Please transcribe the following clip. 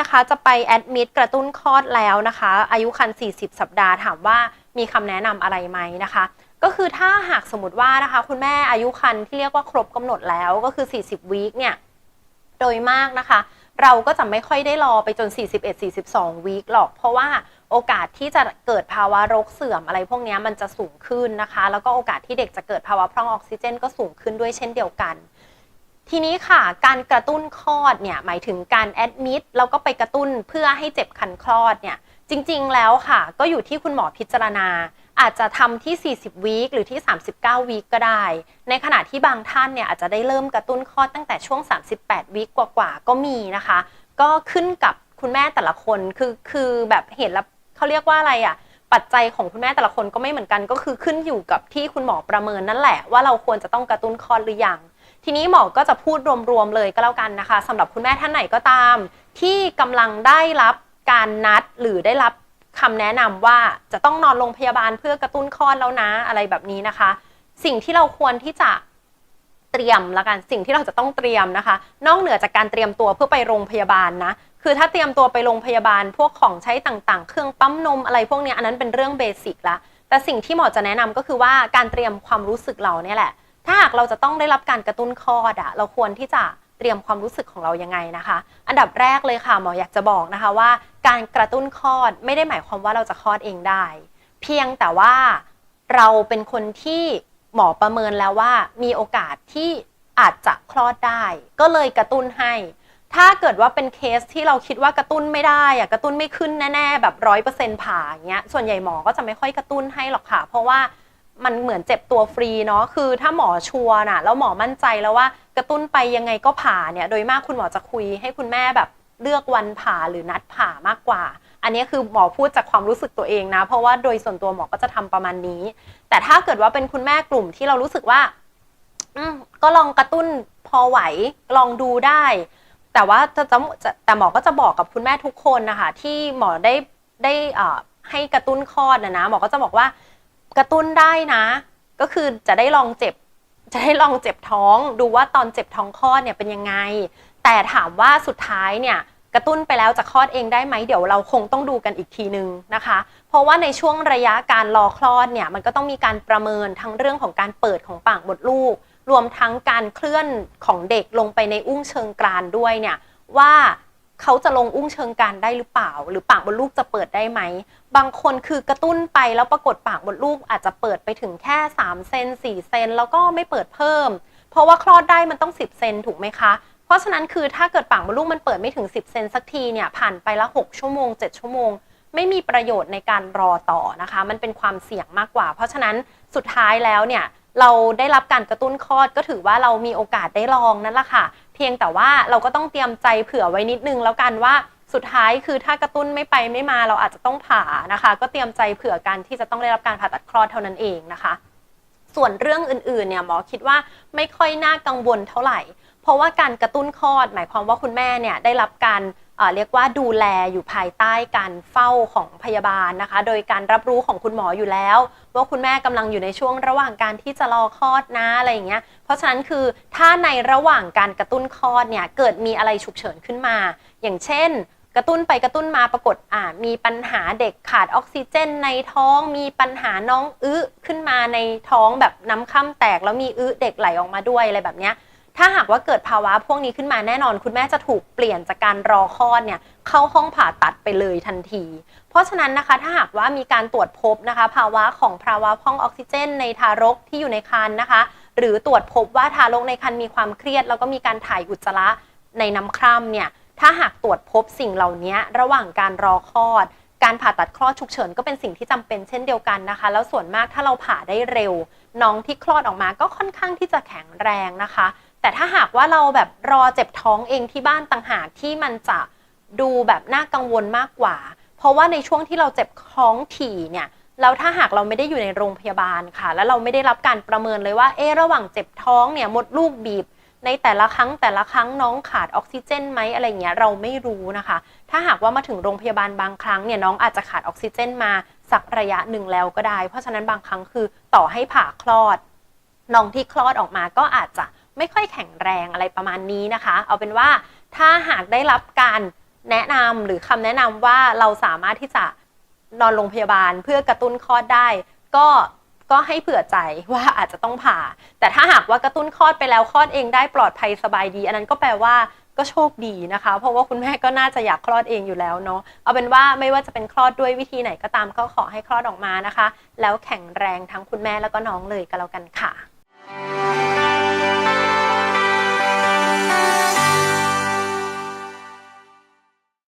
นะคะจะไปแอดมิดกระตุ้นคลอดแล้วนะคะ อายุครรภ์40 สัปดาห์ถามว่ามีคำแนะนำอะไรไหมนะคะ ก็คือถ้าหากสมมติว่านะคะ คุณแม่อายุครรภ์ที่เรียกว่าครบกำหนดแล้วก็คือ 40วีคเนี่ยโดยมากนะคะ เราก็จะไม่ค่อยได้รอไปจน 41-42วีคหรอก เพราะว่าโอกาสที่จะเกิดภาวะโรคเสื่อมอะไรพวกนี้มันจะสูงขึ้นนะคะ แล้วก็โอกาสที่เด็กจะเกิดภาวะพร่องออกซิเจน ก็สูงขึ้นด้วยเช่นเดียวกัน ทีนี้ค่ะ การกระตุ้นคลอดเนี่ยหมายถึงการแอดมิดแล้วก็ไปกระตุ้นเพื่อให้เจ็บคันคลอดเนี่ยจริง ๆ แล้วค่ะ ก็อยู่ที่คุณหมอพิจารณา อาจจะทำที่ 40 วีคหรือที่ 39 วีคก็ได้ ในขณะที่บางท่านเนี่ยอาจจะได้เริ่มกระตุ้นคลอดตั้งแต่ช่วง 38 วีคกว่าๆก็มีนะคะ ก็ขึ้นกับคุณแม่แต่ละคนคือคือแบบเห็นแล้วเขาเรียกว่าอะไรอะปัจจัยของคุณแม่แต่ละคนก็ไม่เหมือนกันก็คือขึ้นอยู่กับที่คุณหมอประเมินนั่นแหละว่าเราควรจะต้องกระตุ้นคลอดหรือยัง ทีนี้หมอก็จะพูดรวมๆเลยก็แล้วกันนะคะสำหรับคุณแม่ท่านไหนก็ตาม ที่กำลังได้รับการนัดหรือได้รับคำแนะนำว่าจะต้องนอนโรงพยาบาลเพื่อกระตุ้นคลอดแล้วนะอะไรแบบนี้นะคะ สิ่งที่เราควรที่จะเตรียมละกันสิ่งที่เราจะต้องเตรียมนะคะ นอกเหนือจากการเตรียมตัวเพื่อไปโรงพยาบาลนะคือถ้าเตรียมตัวไปโรงพยาบาล พวกของใช้ต่างๆ เครื่องปั๊มนมอะไรพวกนี้อันนั้นเป็นเรื่องเบสิกละแต่สิ่งที่หมอจะแนะนำก็คือว่าการเตรียมความรู้สึกเราเนี่ยแหละ ถ้าหากเราจะต้องได้รับการกระตุ้นคลอดอะเราควรที่จะเตรียมความรู้สึกของเรายังไงนะคะ อันดับแรกเลยค่ะหมออยากจะบอกนะคะว่า การกระตุ้นคลอดไม่ได้หมายความว่าเราจะคลอดเองได้ เพียงแต่ว่าเราเป็นคนที่หมอประเมินแล้วว่ามีโอกาสที่อาจจะคลอดได้ ก็เลยกระตุ้นให้ ถ้าเกิดว่าเป็นเคสที่เราคิดว่ากระตุ้นไม่ได้อะกระตุ้นไม่ขึ้นแน่ ๆ แบบร้อยเปอร์เซ็นต์ผ่าอย่างเงี้ยส่วนใหญ่หมอก็จะไม่ค่อยกระตุ้นให้หรอกค่ะ เพราะว่า มันเหมือนเจ็บตัวฟรีเนาะคือถ้าหมอชัวร์น่ะแล้วหมอมั่นใจแล้วว่ากระตุ้นไปยังไงก็ผ่าเนี่ย โดยมากคุณหมอจะคุยให้คุณแม่แบบเลือกวันผ่าหรือนัดผ่ามากกว่า อันนี้คือหมอพูดจากความรู้สึกตัวเองนะ เพราะว่าโดยส่วนตัวหมอก็จะทำประมาณนี้ แต่ถ้าเกิดว่าเป็นคุณแม่กลุ่มที่เรารู้สึกว่า อืก็ลองกระตุ้นพอไหวลองดูได้ แต่ว่าจะจะแต่หมอก็จะบอกกับคุณแม่ทุกคนนะคะที่หมอได้ได้ให้กระตุ้นคลอดนะนะหมอก็จะบอกว่า กระตุ้นได้นะ ก็คือจะได้ลองเจ็บ จะได้ลองเจ็บท้องดูว่าตอนเจ็บท้องคลอดเนี่ยเป็นยังไง แต่ถามว่าสุดท้ายเนี่ยกระตุ้นไปแล้วจะคลอดเองได้ไหมเดี๋ยวเราคงต้องดูกันอีกทีนึงนะคะ เพราะว่าในช่วงระยะการรอคลอดเนี่ยมันก็ต้องมีการประเมินทั้งเรื่องของการเปิดของปากมดลูก รวมทั้งการเคลื่อนของเด็กลงไปในอุ้งเชิงกรานด้วยเนี่ยว่า เขาจะลงอุ้งเชิงกานได้หรือเปล่า หรือปากมดลูกจะเปิดได้ไหม บางคนคือกระตุ้นไปแล้วปรากฏปากมดลูกอาจจะเปิดไปถึงแค่ 3 เซน4 เซนแล้วก็ไม่เปิดเพิ่ม เพราะว่าคลอดได้มันต้อง 10 เซนถูกไหมคะ เพราะฉะนั้นคือถ้าเกิดปากมดลูกมันเปิดไม่ถึง 10 เซนสักทีเนี่ยผ่านไปละ 6 ชั่วโมง 7 ชั่วโมง ไม่มีประโยชน์ในการรอต่อนะคะ มันเป็นความเสี่ยงมากกว่า เพราะฉะนั้นสุดท้ายแล้วเนี่ยเราได้รับการกระตุ้นคลอดก็ถือว่าเรามีโอกาสได้ลองนั่นแหละค่ะเพียงแต่ว่าเราก็ต้องเตรียมใจเผื่อไว้นิดนึงแล้วกันว่าสุดท้ายคือถ้ากระตุ้นไม่ไปไม่มาเราอาจจะต้องผ่านะคะ ก็เตรียมใจเผื่อกันที่จะต้องได้รับการผ่าตัดคลอดเท่านั้นเองนะคะ ส่วนเรื่องอื่นๆเนี่ยหมอคิดว่าไม่ค่อยน่ากังวลเท่าไหร่ เพราะว่าการกระตุ้นคลอด หมายความว่าคุณแม่เนี่ยได้รับการ เรียกว่าดูแลอยู่ภายใต้การเฝ้าของพยาบาลนะคะ โดยการรับรู้ของคุณหมออยู่แล้ว ว่าคุณแม่กำลังอยู่ในช่วงระหว่างการที่จะรอคลอดนะอะไรอย่างเงี้ย เพราะฉะนั้นคือถ้าในระหว่างการกระตุ้นคลอดเนี่ยเกิดมีอะไรฉุกเฉินขึ้นมา อย่างเช่น กระตุ้นไปกระตุ้นมาปรากฏอ่ามีปัญหาเด็กขาดออกซิเจนในท้องมีปัญหาน้องอื้อขึ้นมาในท้องแบบน้ำค่ำแตกแล้วมีอื้อเด็กไหลออกมาด้วยอะไรแบบเนี้ย ถ้าหากว่าเกิดภาวะพวกนี้ขึ้นมาแน่นอน คุณแม่จะถูกเปลี่ยนจากการรอคลอดเนี่ยเข้าห้องผ่าตัดไปเลยทันที เพราะฉะนั้นนะคะถ้าหากว่ามีการตรวจพบนะคะ ภาวะของภาวะพ่องออกซิเจน ในทารกที่อยู่ในครรภ์นะคะ หรือตรวจพบว่าทารกในครรภ์มีความเครียด แล้วก็มีการถ่ายอุจจาระในน้ำคร่ำเนี่ยถ้าหากตรวจพบสิ่งเหล่านี้ระหว่างการรอคลอด การผ่าตัดคลอดฉุกเฉินก็เป็นสิ่งที่จำเป็นเช่นเดียวกันนะคะ แล้วส่วนมากถ้าเราผ่าได้เร็ว น้องที่คลอดออกมาก็ค่อนข้างที่จะแข็งแรงนะคะ แต่ถ้าหากว่าเราแบบรอเจ็บท้องเองที่บ้านต่างหากที่มันจะดูแบบน่ากังวลมากกว่า เพราะว่าในช่วงที่เราเจ็บท้องถี่เนี่ยแล้วถ้าหากเราไม่ได้อยู่ในโรงพยาบาลค่ะ แล้วเราไม่ได้รับการประเมินเลยว่า เอะระหว่างเจ็บท้องเนี่ยมดลูกบีบ ในแต่ละครั้งแต่ละครั้งน้องขาดออกซิเจนไหมอะไรเงี้ยเราไม่รู้นะคะ ถ้าหากว่ามาถึงโรงพยาบาลบางครั้งเนี่ยน้องอาจจะขาดออกซิเจนมาสักระยะหนึ่งแล้วก็ได้ เพราะฉะนั้นบางครั้งคือต่อให้ผ่าคลอด น้องที่คลอดออกมาก็อาจจะ ไม่ค่อยแข็งแรงอะไรประมาณนี้นะคะ เอาเป็นว่าถ้าหากได้รับการแนะนำหรือคำแนะนำว่าเราสามารถที่จะนอนโรงพยาบาลเพื่อกระตุ้นคลอดได้ ก็ก็ให้เผื่อใจว่าอาจจะต้องผ่า แต่ถ้าหากว่ากระตุ้นคลอดไปแล้วคลอดเองได้ปลอดภัยสบายดี อันนั้นก็แปลว่าก็โชคดีนะคะ เพราะว่าคุณแม่ก็น่าจะอยากคลอดเองอยู่แล้วเนาะเอาเป็นว่าไม่ว่าจะเป็นคลอดด้วยวิธีไหนก็ตามก็ขอให้คลอดออกมานะคะ แล้วแข็งแรงทั้งคุณแม่แล้วก็น้องเลยก็แล้วกันค่ะ